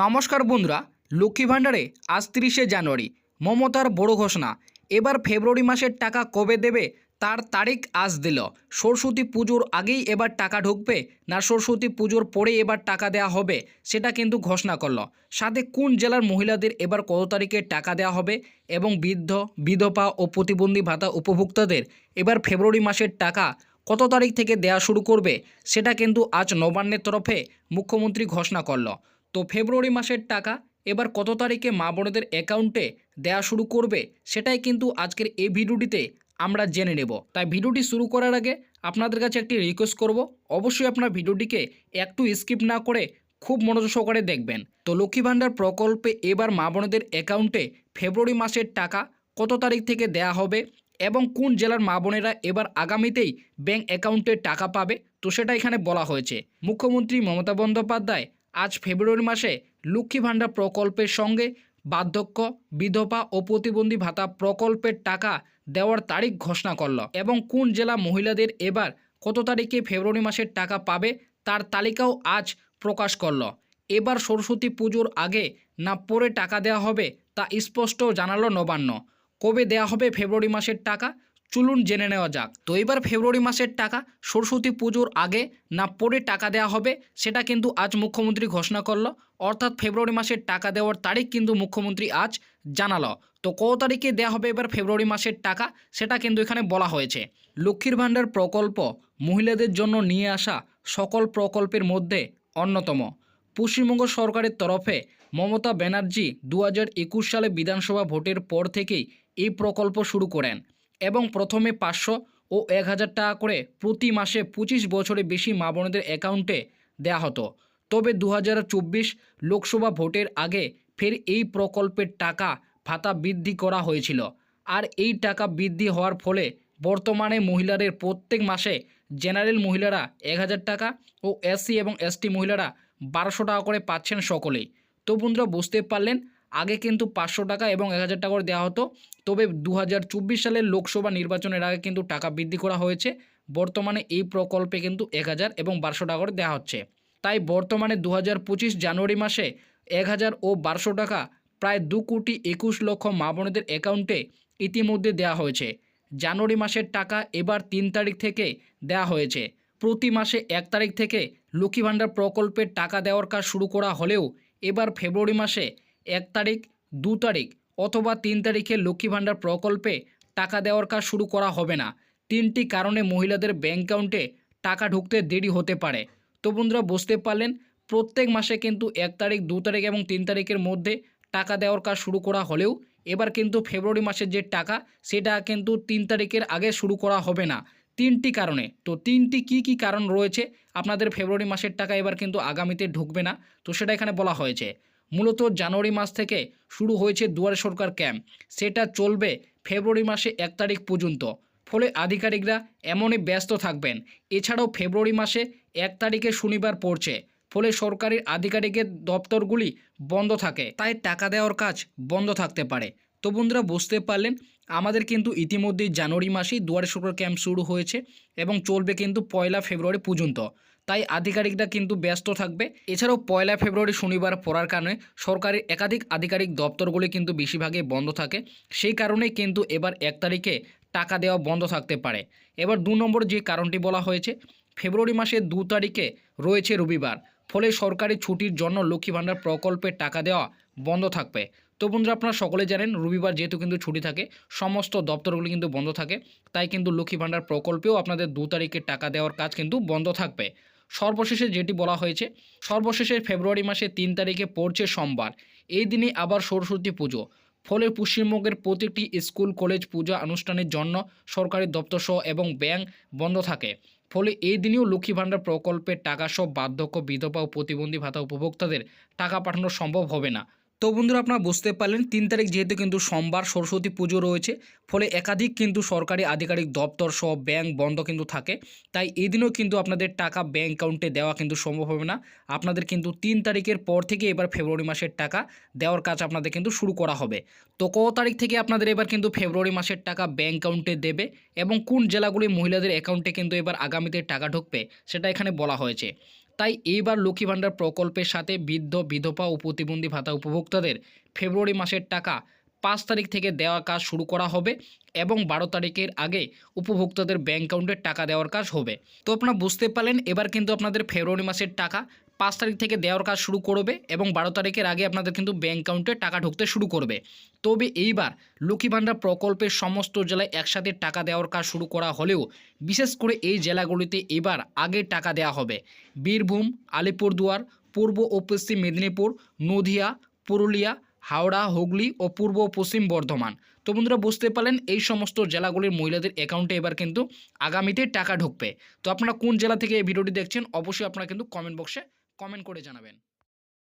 নমস্কার বন্ধুরা, লক্ষ্মী ভাণ্ডারে আজ তিরিশে জানুয়ারি, মমতার বড় ঘোষণা। এবার ফেব্রুয়ারি মাসের টাকা কবে দেবে তার তারিখ আজ দিল। সরস্বতী পুজোর আগেই এবার টাকা ঢুকবে, না সরস্বতী পুজোর পরে এবার টাকা দেওয়া হবে, সেটা কিন্তু ঘোষণা করল। সাথে কোন জেলার মহিলাদের এবার কত তারিখে টাকা দেওয়া হবে এবং বৃদ্ধ, বিধবা ও প্রতিবন্ধী ভাতা উপভোক্তাদের এবার ফেব্রুয়ারি মাসের টাকা কত তারিখ থেকে দেওয়া শুরু করবে, সেটা কিন্তু আজ নবান্নের তরফে মুখ্যমন্ত্রী ঘোষণা করল। তো ফেব্রুয়ারি মাসের টাকা এবার কত তারিখে মা বোনেদের অ্যাকাউন্টে দেওয়া শুরু করবে সেটাই কিন্তু আজকের এই ভিডিওটিতে আমরা জেনে নেব। তাই ভিডিওটি শুরু করার আগে আপনাদের কাছে একটি রিকোয়েস্ট করব। অবশ্যই আপনার ভিডিওটিকে একটু স্কিপ না করে খুব মনোযোগ সহকারে দেখবেন। তো লক্ষ্মী ভাণ্ডার প্রকল্পে এবার মা বোনেদের অ্যাকাউন্টে ফেব্রুয়ারি মাসের টাকা কত তারিখ থেকে দেয়া হবে এবং কোন জেলার মা বোনেরা এবার আগামীতেই ব্যাংক অ্যাকাউন্টে টাকা পাবে, তো সেটা এখানে বলা হয়েছে। মুখ্যমন্ত্রী মমতা বন্দ্যোপাধ্যায় আজ ফেব্রুয়ারি মাসে লক্ষ্মী ভাণ্ডার প্রকল্পের সঙ্গে বার্ধক্য, বিধবা ও প্রতিবন্ধী ভাতা প্রকল্পের টাকা দেওয়ার তারিখ ঘোষণা করল এবং কোন জেলা মহিলাদের এবার কত তারিখে ফেব্রুয়ারি মাসের টাকা পাবে তার তালিকাও আজ প্রকাশ করল। এবার সরস্বতী পুজোর আগে না পরে টাকা দেওয়া হবে তা স্পষ্ট জানালো নবান্ন। কবে দেওয়া হবে ফেব্রুয়ারি মাসের টাকা? চলুন জেনে নেওয়া যাক। তো এবার ফেব্রুয়ারি মাসের টাকা, সরস্বতী পুজোর আগে না পরে টাকা দেওয়া হবে, সেটা কিন্তু আজ মুখ্যমন্ত্রী ঘোষণা করল। অর্থাৎ ফেব্রুয়ারি মাসের টাকা দেওয়ার তারিখ কিন্তু মুখ্যমন্ত্রী আজ জানালো। তো কত তারিখে দেওয়া হবে এবার ফেব্রুয়ারি মাসের টাকা, সেটা কিন্তু এখানে বলা হয়েছে। লক্ষ্মীর ভাণ্ডার প্রকল্প মহিলাদের জন্য নিয়ে আসা সকল প্রকল্পের মধ্যে অন্যতম। পশ্চিমবঙ্গ সরকারের তরফে মমতা ব্যানার্জি দু হাজার একুশ সালে বিধানসভা ভোটের পর থেকেই এই প্রকল্প শুরু করেন। এবং প্রথমে পাঁচশো ও এক হাজার টাকা করে প্রতি মাসে পঁচিশ বছরে বেশি মা বোনদের অ্যাকাউন্টে দেওয়া হতো। তবে দু হাজার চব্বিশ লোকসভা ভোটের আগে ফের এই প্রকল্পের টাকা ভাতা বৃদ্ধি করা হয়েছিল। আর এই টাকা বৃদ্ধি হওয়ার ফলে বর্তমানে মহিলাদের প্রত্যেক মাসে জেনারেল মহিলারা এক হাজার টাকা ও এসসি এবং এসটি মহিলারা বারোশো টাকা করে পাচ্ছেন সকলেই। তো বন্ধুরা, বুঝতে পারলেন? আগে কিন্তু পাঁচশো টাকা এবং এক হাজার টাকা করে দেওয়া হতো। তবে দু হাজার চব্বিশ সালের লোকসভা নির্বাচনের আগে কিন্তু টাকা বৃদ্ধি করা হয়েছে। বর্তমানে এই প্রকল্পে কিন্তু এক হাজার এবং বারোশো টাকা করে দেওয়া হচ্ছে। তাই বর্তমানে দু হাজার পঁচিশ জানুয়ারি মাসে এক হাজার ও বারোশো টাকা প্রায় দু কোটি একুশ লক্ষ মা বোনেদের অ্যাকাউন্টে ইতিমধ্যে দেওয়া হয়েছে। জানুয়ারি মাসের টাকা এবার তিন তারিখ থেকে দেওয়া হয়েছে। প্রতি মাসে এক তারিখ থেকে লক্ষ্মী ভাণ্ডার প্রকল্পের টাকা দেওয়ার কাজ শুরু করা হলেও এবার ফেব্রুয়ারি মাসে এক তারিখ, দু তারিখ অথবা তিন তারিখে লক্ষ্মী ভাণ্ডার প্রকল্পে টাকা দেওয়ার কাজ শুরু করা হবে না। তিনটি কারণে মহিলাদের ব্যাঙ্ক অ্যাকাউন্টে টাকা ঢুকতে দেরি হতে পারে। তো বন্ধুরা, বুঝতে পারলেন? প্রত্যেক মাসে কিন্তু এক তারিখ, দু তারিখ এবং তিন তারিখের মধ্যে টাকা দেওয়ার কাজ শুরু করা হলেও এবার কিন্তু ফেব্রুয়ারি মাসের যে টাকা, সেটা কিন্তু তিন তারিখের আগে শুরু করা হবে না। তিনটি কারণে। তো তিনটি কি কি কারণ রয়েছে? আপনাদের ফেব্রুয়ারি মাসের টাকা এবার কিন্তু আগামীতে ঢুকবে না। তো সেটা এখানে বলা হয়েছে। মূলত জানুয়ারি মাস থেকে শুরু হয়েছে দুয়ারে সরকার ক্যাম্প। সেটা চলবে ফেব্রুয়ারি মাসে এক তারিখ পর্যন্ত। ফলে আধিকারিকরা এমনই ব্যস্ত থাকবেন। এছাড়াও ফেব্রুয়ারি মাসে এক তারিখে শনিবার পড়ছে। ফলে সরকারি আধিকারিকের দপ্তরগুলি বন্ধ থাকে। তাই টাকা দেওয়ার কাজ বন্ধ থাকতে পারে। তো বন্ধুরা, বুঝতে পারলেন? আমাদের কিন্তু ইতিমধ্যেই জানুয়ারি মাসেই দুয়ারে সরকার ক্যাম্প শুরু হয়েছে এবং চলবে কিন্তু পয়লা ফেব্রুয়ারি পর্যন্ত। তাই আধিকারিকরা কিন্তু ব্যস্ত থাকবে। এছাড়াও পয়লা ফেব্রুয়ারি শনিবার পড়ার কারণে সরকারের একাধিক আধিকারিক দপ্তরগুলি কিন্তু বেশিরভাগই বন্ধ থাকে। সেই কারণেই কিন্তু এবার এক তারিখে টাকা দেওয়া বন্ধ থাকতে পারে। এবার দু নম্বর যে কারণটি বলা হয়েছে, ফেব্রুয়ারি মাসের দু তারিখে রয়েছে রবিবার, ফলে সরকারি ছুটির জন্য লক্ষ্মী ভাণ্ডার প্রকল্পে টাকা দেওয়া বন্ধ থাকবে। তো বন্ধুরা, আপনারা সকলে জানেন, রবিবার যেহেতু কিন্তু ছুটি থাকে, সমস্ত দপ্তরগুলি কিন্তু বন্ধ থাকে। তাই কিন্তু লক্ষ্মী ভাণ্ডার প্রকল্পেও আপনাদের দু তারিখে টাকা দেওয়ার কাজ কিন্তু বন্ধ থাকবে। সর্বশেষে যেটি বলা হয়েছে, সর্বশেষে ফেব্রুয়ারি মাসে তিন তারিখে পড়ছে সোমবার। এই দিনে আবার সরস্বতী পুজো। ফলে পশ্চিমবঙ্গের প্রতিটি স্কুল, কলেজ পূজা অনুষ্ঠানের জন্য সরকারি দপ্তরসহ এবং ব্যাংক বন্ধ থাকে। ফলে এই দিনেও লক্ষ্মী ভাণ্ডার প্রকল্পের টাকা সব বার্ধক্য, বিধবা ও প্রতিবন্ধী ভাতা উপভোক্তাদের টাকা পাঠানো সম্ভব হবে না। তো বন্ধুরা আপনারা বুঝতে পারলেন, তিন তারিখ যেহেতু কিন্তু সোমবার সরস্বতী পুজো রয়েছে, ফলে একাধিক কিন্তু সরকারি আধিকারিক দপ্তর সহ ব্যাংক বন্ধ কিন্তু থাকে। তাই এই দিনও কিন্তু আপনাদের টাকা ব্যাংক অ্যাকাউন্টে দেওয়া কিন্তু সম্ভব হবে না। আপনাদের কিন্তু তিন তারিখের পর থেকে এবার ফেব্রুয়ারি মাসের টাকা দেওয়ার কাজ আপনাদের কিন্তু শুরু করা হবে। তো কত তারিখ থেকে আপনাদের এবার কিন্তু ফেব্রুয়ারি মাসের টাকা ব্যাংক অ্যাকাউন্টে দেবে এবং কোন জেলাগুলি মহিলাদের অ্যাকাউন্টে কিন্তু এবার আগামীতে টাকা ঢুকবে, সেটা এখানে বলা হয়েছে। তাই এইবার লক্ষ্মী ভাণ্ডার প্রকল্পের সাথে বৃদ্ধ, বিধবা ও প্রতিবন্ধী ভাতা উপভোক্তাদের ফেব্রুয়ারি মাসের টাকা পাঁচ তারিখ থেকে দেওয়া কাজ শুরু করা হবে এবং বারো তারিখের আগে উপভোক্তাদের ব্যাঙ্ক অ্যাকাউন্টে টাকা দেওয়ার কাজ হবে। তো আপনারা বুঝতে পারলেন, এবার কিন্তু আপনাদের ফেব্রুয়ারি মাসের টাকা পাঁচ তারিখ থেকে দেওয়ার কাজ শুরু করবে এবং বারো তারিখের আগে আপনাদের কিন্তু ব্যাঙ্ক অ্যাকাউন্টে টাকা ঢুকতে শুরু করবে। তবে এইবার লক্ষ্মী ভাণ্ডার প্রকল্পের সমস্ত জেলায় একসাথে টাকা দেওয়ার কাজ শুরু করা হলেও বিশেষ করে এই জেলাগুলিতে এবার আগে টাকা দেওয়া হবে। বীরভূম, আলিপুরদুয়ার, পূর্ব ও পশ্চিম মেদিনীপুর, নদিয়া, পুরুলিয়া, হাওড়া, হুগলি ও পূর্ব ও পশ্চিম বর্ধমান। তো বন্ধুরা বুঝতে পারলেন, এই সমস্ত জেলাগুলির মহিলাদের অ্যাকাউন্টে এবার কিন্তু আগামীতে টাকা ঢুকবে। তো আপনারা কোন জেলা থেকে এই ভিডিওটি দেখছেন, অবশ্যই আপনারা কিন্তু কমেন্ট বক্সে কমেন্ট করে জানাবেন।